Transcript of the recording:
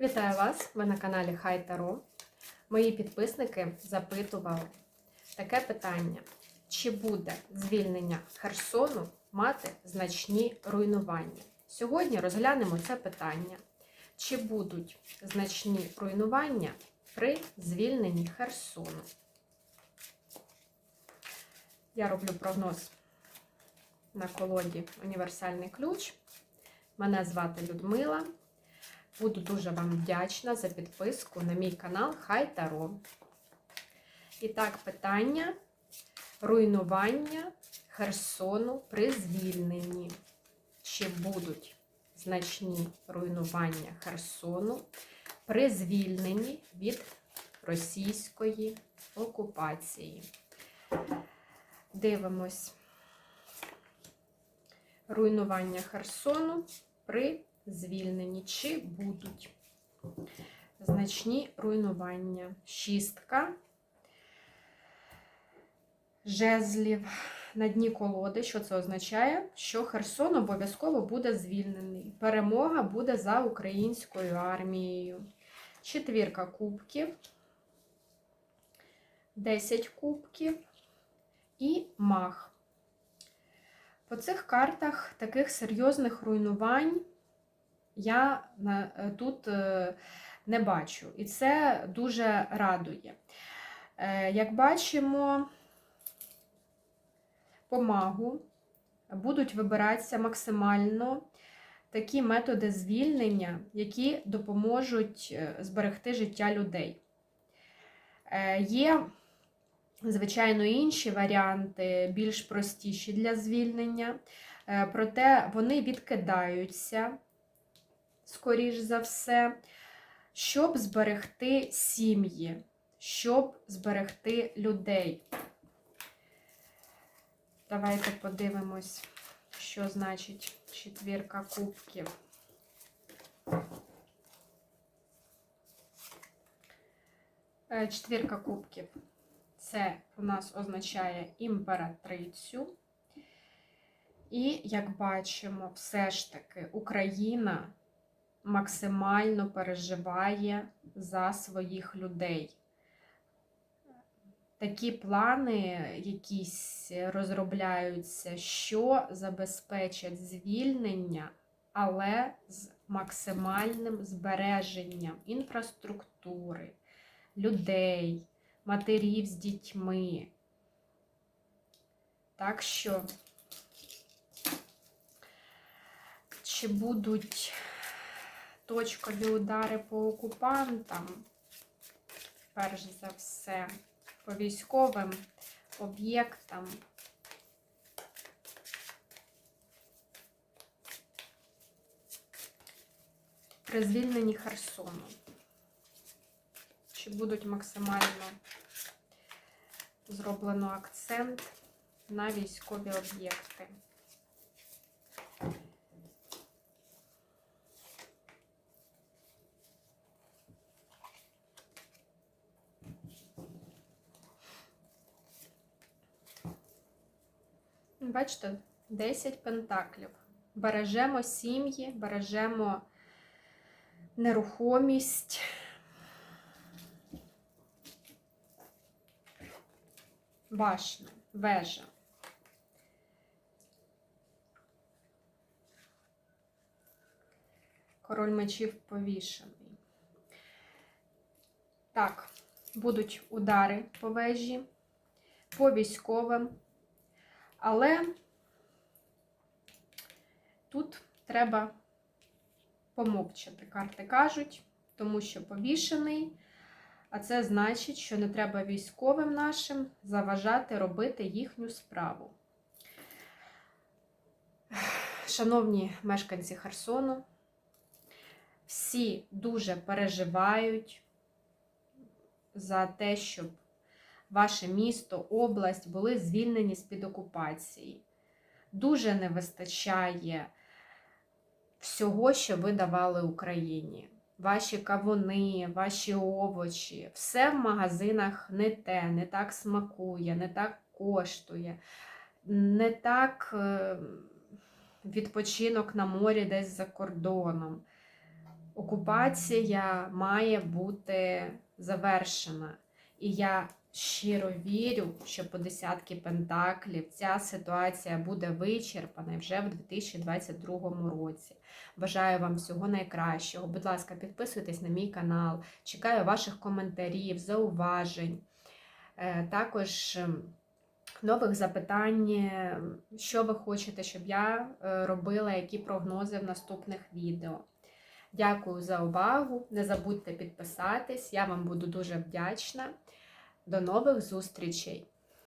Вітаю вас! Ви на каналі Хай Таро. Мої підписники запитували таке питання: чи буде звільнення Херсону мати значні руйнування? Сьогодні розглянемо це питання. Чи будуть значні руйнування при звільненні Херсону? Я роблю прогноз на колоді Універсальний ключ. Мене звати Людмила. Буду дуже вам вдячна за підписку на мій канал Хай Таро. І так, питання руйнування Херсону при звільненні. Чи будуть значні руйнування Херсону при звільненні від російської окупації? Дивимось руйнування Херсону при звільнені, чи будуть значні руйнування. Шістка жезлів на дні колоди. Що це означає? Що Херсон обов'язково буде звільнений. Перемога буде за українською армією. Четвірка кубків, 10 кубків і мах. По цих картах таких серйозних руйнувань я тут е, не бачу. І це дуже радує. Е, Як бачимо, по магу будуть вибиратися максимально такі методи звільнення, які допоможуть е, зберегти життя людей. Е, Є, звичайно, інші варіанти, більш простіші для звільнення, е, проте вони відкидаються скоріш за все, щоб зберегти сім'ї, щоб зберегти людей. Давайте подивимось, що значить четвірка кубків. Е, Четвірка кубків це у нас означає імператрицю. І, як бачимо, все ж таки Україна максимально переживає за своїх людей. Такі плани якісь розробляються, що забезпечать звільнення, але з максимальним збереженням інфраструктури, людей, матерів з дітьми. Так що, чи будуть точкові удари по окупантам, перш за все, по військовим об'єктам. При звільненні Херсону. Чи будуть максимально зроблено акцент на військові об'єкти? Бачите, 10 пентаклів. Бережемо сім'ї, бережемо нерухомість. Башня, вежа. Король мечів повішений. Так, будуть удари по вежі, по військовим. Але тут треба помовчати, карти кажуть, тому що повішений, а це значить, що не треба військовим нашим заважати робити їхню справу. Шановні мешканці Херсону, всі дуже переживають за те, щоб ваше місто, область були звільнені з-під окупації. Дуже не вистачає всього, що ви давали Україні. Ваші кавуни, ваші овочі, все в магазинах не те, не так смакує, не так коштує, не так е, відпочинок на морі десь за кордоном. окупація має бути завершена. І я щиро вірю, що по десятки пентаклів ця ситуація буде вичерпана вже в 2022 році. Бажаю вам всього найкращого. Будь ласка, підписуйтесь на мій канал. Чекаю ваших коментарів, зауважень. Е, Також ем, нових запитань, е, що ви хочете, щоб я е, робила, які прогнози в наступних відео. Дякую за увагу. Не забудьте підписатись, я вам буду дуже вдячна. До нових зустрічей!